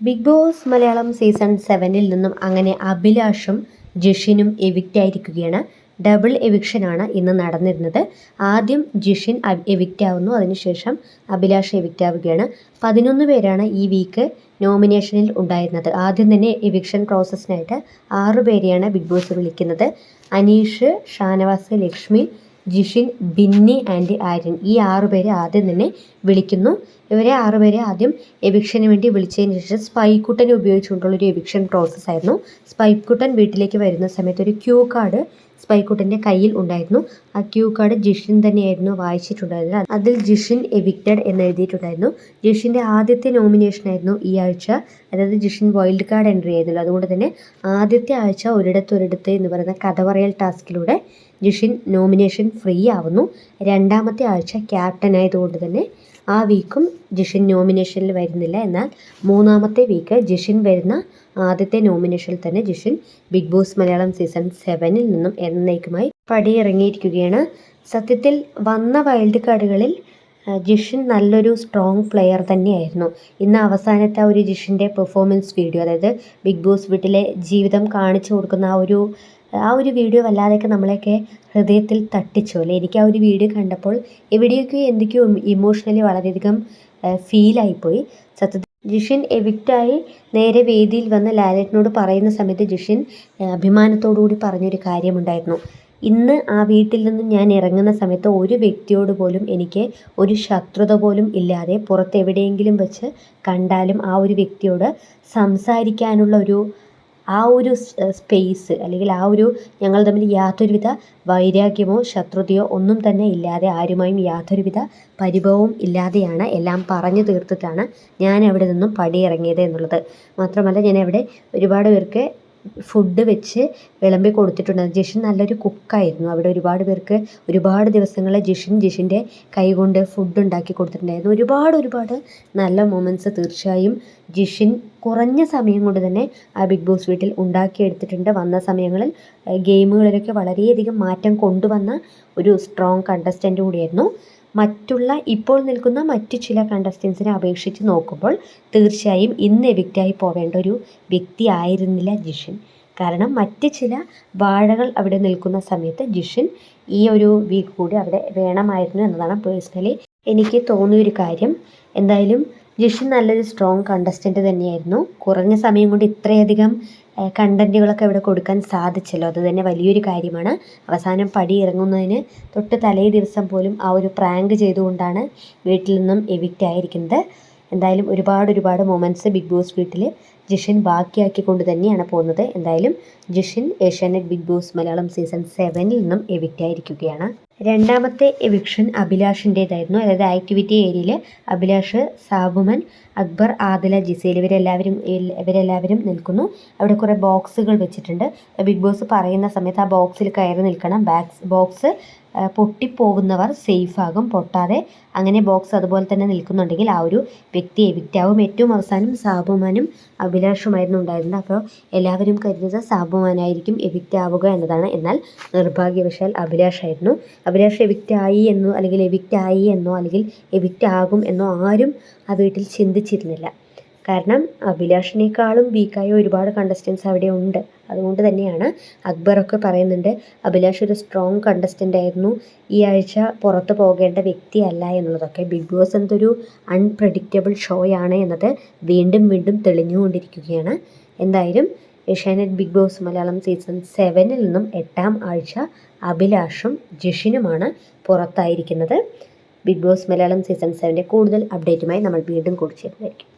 Big boss Malayalam season സെവനിൽ നിന്നും അങ്ങനെ അഭിലാഷും ജിഷിനും എവിക്റ്റ് ആയിരിക്കുകയാണ്. ഡബിൾ എവിക്ഷനാണ് ഇന്ന് നടന്നിരുന്നത്. ആദ്യം ജിഷിൻ എവിക്റ്റ് ആവുന്നു. അതിനുശേഷം അഭിലാഷ് എവിക്റ്റ് ആവുകയാണ്. പതിനൊന്ന് പേരാണ് ഈ വീക്ക് നോമിനേഷനിൽ ഉണ്ടായിരുന്നത്. ആദ്യം തന്നെ എവിക്ഷൻ പ്രോസസ്സിനായിട്ട് ആറു പേരെയാണ് ബിഗ് ബോസ് വിളിക്കുന്നത്. അനീഷ് ഷാനവാസ് ലക്ഷ്മി ജിഷിൻ ബിന്നി ആൻഡ് ആര്യൻ. ഈ ആറു പേരെ ആദ്യം തന്നെ വിളിക്കുന്നു. ഇവരെ ആറുപേരെ ആദ്യം എവിക്ഷന് വേണ്ടി വിളിച്ചതിന് ശേഷം സ്പൈക്കുട്ടനെ ഉപയോഗിച്ചുകൊണ്ടുള്ള ഒരു എവിക്ഷൻ പ്രോസസ്സ് ആയിരുന്നു. സ്പൈക്കുട്ടൻ വീട്ടിലേക്ക് വരുന്ന സമയത്ത് ഒരു ക്യൂ കാർഡ് സ്പൈക്കുട്ടന്റെ കയ്യിൽ ഉണ്ടായിരുന്നു. ആ ക്യൂ കാർഡ് ജിഷിൻ തന്നെയായിരുന്നു വായിച്ചിട്ടുണ്ടായിരുന്നത്. അതിൽ ജിഷിൻ എവിക്റ്റഡ് എന്ന് എഴുതിയിട്ടുണ്ടായിരുന്നു. ജിഷിന്റെ ആദ്യത്തെ നോമിനേഷൻ ആയിരുന്നു ഈ ആഴ്ച. അതായത് ജിഷിൻ വൈൽഡ് കാർഡ് എൻട്രി ആയിരുന്നുള്ളൂ അതുകൊണ്ട് തന്നെ ആദ്യത്തെ ആഴ്ച ഒരിടത്ത് ഒരിടത്ത് എന്ന് പറയുന്ന കഥ പറയൽ ടാസ്കിലൂടെ ജിഷിൻ നോമിനേഷൻ ഫ്രീ ആവുന്നു. രണ്ടാമത്തെ ആഴ്ച ക്യാപ്റ്റൻ ആയതുകൊണ്ട് തന്നെ ആ വീക്കും ജിഷിൻ നോമിനേഷനിൽ വരുന്നില്ല. എന്നാൽ മൂന്നാമത്തെ വീക്ക് ജിഷിൻ വരുന്ന ആദ്യത്തെ നോമിനേഷനിൽ തന്നെ Jishin Bigg Boss Malayalam season സെവനിൽ നിന്നും എന്നേക്കുമായി പടിയിറങ്ങിയിരിക്കുകയാണ്. സത്യത്തിൽ വന്ന വൈൽഡ് കാർഡുകളിൽ ജിഷിൻ നല്ലൊരു സ്ട്രോങ് പ്ലെയർ തന്നെയായിരുന്നു. ഇന്ന് അവസാനത്തെ ഒരു ജിഷിന്റെ പെർഫോമൻസ് വീഡിയോ അതായത് ബിഗ് ബോസ് വീട്ടിലെ ജീവിതം കാണിച്ചു കൊടുക്കുന്ന ആ ഒരു ആ ഒരു വീഡിയോ വല്ലാതെയൊക്കെ നമ്മളെയൊക്കെ ഹൃദയത്തിൽ തട്ടിച്ചു അല്ലേ? എനിക്ക് ആ ഒരു വീഡിയോ കണ്ടപ്പോൾ എവിടെയൊക്കെയോ എന്തൊക്കെയോ ഇമോഷണലി വളരെയധികം ഫീലായിപ്പോയി സത്യത്തിൽ ജിഷിൻ എവിക്റ്റായി നേരെ വേദിയിൽ വന്ന് ലാലേട്ടനോട് പറയുന്ന സമയത്ത് ജിഷിൻ അഭിമാനത്തോടുകൂടി പറഞ്ഞൊരു കാര്യമുണ്ടായിരുന്നു. ഇന്ന് ആ വീട്ടിൽ നിന്നും ഞാൻ ഇറങ്ങുന്ന സമയത്ത് ഒരു വ്യക്തിയോട് പോലും എനിക്ക് ഒരു ശത്രുത പോലും ഇല്ലാതെ പുറത്തെവിടെയെങ്കിലും വെച്ച് കണ്ടാലും ആ ഒരു വ്യക്തിയോട് സംസാരിക്കാനുള്ള ഒരു ആ ഒരു സ്പേസ് അല്ലെങ്കിൽ ആ ഒരു ഞങ്ങൾ തമ്മിൽ യാതൊരുവിധ വൈരാഗ്യമോ ശത്രുതയോ ഒന്നും തന്നെ ഇല്ലാതെ ആരുമായും യാതൊരുവിധ പരിഭവവും ഇല്ലാതെയാണ് എല്ലാം പറഞ്ഞു തീർത്തിട്ടാണ് ഞാൻ അവിടെ നിന്നും പടിയിറങ്ങിയത് എന്നുള്ളത്. മാത്രമല്ല ഞാൻ അവിടെ ഒരുപാട് പേർക്ക് ഫുഡ് വെച്ച് വിളമ്പി കൊടുത്തിട്ടുണ്ട്. ജിഷിൻ നല്ലൊരു കുക്കായിരുന്നു അവിടെ ഒരുപാട് പേർക്ക് ഒരുപാട് ദിവസങ്ങൾ ജിഷിൻ ജിഷിന്റെ കൈകൊണ്ട് ഫുഡ് ഉണ്ടാക്കി കൊടുത്തിട്ടുണ്ടായിരുന്നു. ഒരുപാട് ഒരുപാട് നല്ല മൊമെന്റ്സ് തീർച്ചയായും ജിഷിൻ കുറഞ്ഞ സമയം കൊണ്ട് തന്നെ ആ ബിഗ് ബോസ് വീട്ടിൽ ഉണ്ടാക്കിയെടുത്തിട്ടുണ്ട്. വന്ന സമയങ്ങളിൽ ഗെയിമുകളിലൊക്കെ വളരെയധികം മാറ്റം കൊണ്ടുവന്ന ഒരു സ്ട്രോങ് കണ്ടസ്റ്റന്റ് കൂടിയായിരുന്നു. മറ്റുള്ള ഇപ്പോൾ നിൽക്കുന്ന മറ്റു ചില കണ്ടസ്റ്റൻസിനെ അപേക്ഷിച്ച് നോക്കുമ്പോൾ തീർച്ചയായും ഇന്ന് എവിക്റ്റായി പോവേണ്ട ഒരു വ്യക്തി ആയിരുന്നില്ല ജിഷൻ. കാരണം മറ്റ് ചില വാഴകൾ അവിടെ നിൽക്കുന്ന സമയത്ത് ജിഷൻ ഈ ഒരു വീക്ക് കൂടി അവിടെ വേണമായിരുന്നു എന്നതാണ് പേഴ്സണലി എനിക്ക് തോന്നിയൊരു കാര്യം. എന്തായാലും ജിഷിൻ നല്ലൊരു സ്ട്രോങ് കണ്ടസ്റ്റന്റ് തന്നെയായിരുന്നു. കുറഞ്ഞ സമയം കൊണ്ട് ഇത്രയധികം കണ്ടന്റുകളൊക്കെ ഇവിടെ കൊടുക്കാൻ സാധിച്ചല്ലോ. അത് തന്നെ വലിയൊരു കാര്യമാണ്. അവസാനം പടി ഇറങ്ങുന്നതിന് തൊട്ട് തലേ ദിവസം പോലും ആ ഒരു പ്രാങ്ക് ചെയ്തുകൊണ്ടാണ് വീട്ടിൽ നിന്നും എവിക്റ്റ് ആയിരിക്കുന്നത്. എന്തായാലും ഒരുപാട് ഒരുപാട് മൊമെന്റ്സ് ബിഗ് ബോസ് വീട്ടിൽ ജിഷിൻ ബാക്കിയാക്കിക്കൊണ്ട് തന്നെയാണ് പോകുന്നത്. എന്തായാലും Jishin Asianet Bigg Boss Malayalam season സെവനിൽ നിന്നും എവിക്റ്റ് ആയിരിക്കുകയാണ്. രണ്ടാമത്തെ എവിക്ഷൻ അഭിലാഷിന്റേതായിരുന്നു. അതായത് ആക്ടിവിറ്റി ഏരിയയിൽ അഭിലാഷ് സാബുമൻ അക്ബർ ആദില ജിസേൽ ഇവരെല്ലാവരും ഇവരെല്ലാവരും നിൽക്കുന്നു. അവിടെ കുറേ ബോക്സുകൾ വെച്ചിട്ടുണ്ട്. ബിഗ് ബോസ് പറയുന്ന സമയത്ത് ആ ബോക്സിൽ കയറി നിൽക്കണം. ബാക്സ് ബോക്സ് പൊട്ടിപ്പോകുന്നവർ സേഫാകും പൊട്ടാതെ അങ്ങനെ ബോക്സ് അതുപോലെ തന്നെ നിൽക്കുന്നുണ്ടെങ്കിൽ ആ ഒരു വ്യക്തി എവിക്റ്റ് ആവും. ഏറ്റവും അവസാനം സാബുമാനും അഭിലാഷുമായിരുന്നു ഉണ്ടായിരുന്നത്. അപ്പോൾ എല്ലാവരും കരുതുന്നത് സാബുമാനായിരിക്കും എവിക്റ്റ് ആവുക എന്നതാണ്. എന്നാൽ നിർഭാഗ്യവശാൽ അഭിലാഷായിരുന്നു. അഭിലാഷ് എവിക്റ്റ് ആയി എന്നോ അല്ലെങ്കിൽ എവിക്റ്റ് ആയി എന്നോ അല്ലെങ്കിൽ എവിക്റ്റ് ആകും എന്നോ ആരും ആ വീട്ടിൽ ചിന്തിച്ചിരുന്നില്ല. കാരണം അഭിലാഷിനേക്കാളും വീക്കായ ഒരുപാട് കണ്ടസ്റ്റൻസ് അവിടെ ഉണ്ട്. അതുകൊണ്ട് തന്നെയാണ് അക്ബറൊക്കെ പറയുന്നുണ്ട് അഭിലാഷ് ഒരു സ്ട്രോങ് കണ്ടസ്റ്റന്റ് ആയിരുന്നു. ഈ ആഴ്ച പുറത്ത് പോകേണ്ട വ്യക്തിയല്ല എന്നുള്ളതൊക്കെ. ബിഗ് ബോസ് എന്തൊരു അൺപ്രഡിക്റ്റബിൾ ഷോയാണ് എന്നത് വീണ്ടും വീണ്ടും തെളിഞ്ഞുകൊണ്ടിരിക്കുകയാണ്. എന്തായാലും Asianet Bigg Boss Malayalam season സെവനിൽ നിന്നും എട്ടാം ആഴ്ച അഭിലാഷും ജിഷിനുമാണ് പുറത്തായിരിക്കുന്നത്. ബിഗ് ബോസ് മലയാളം സീസൺ സെവന്റെ കൂടുതൽ അപ്ഡേറ്റുമായി നമ്മൾ വീണ്ടും കുറിച്ചിരുന്നതായിരിക്കും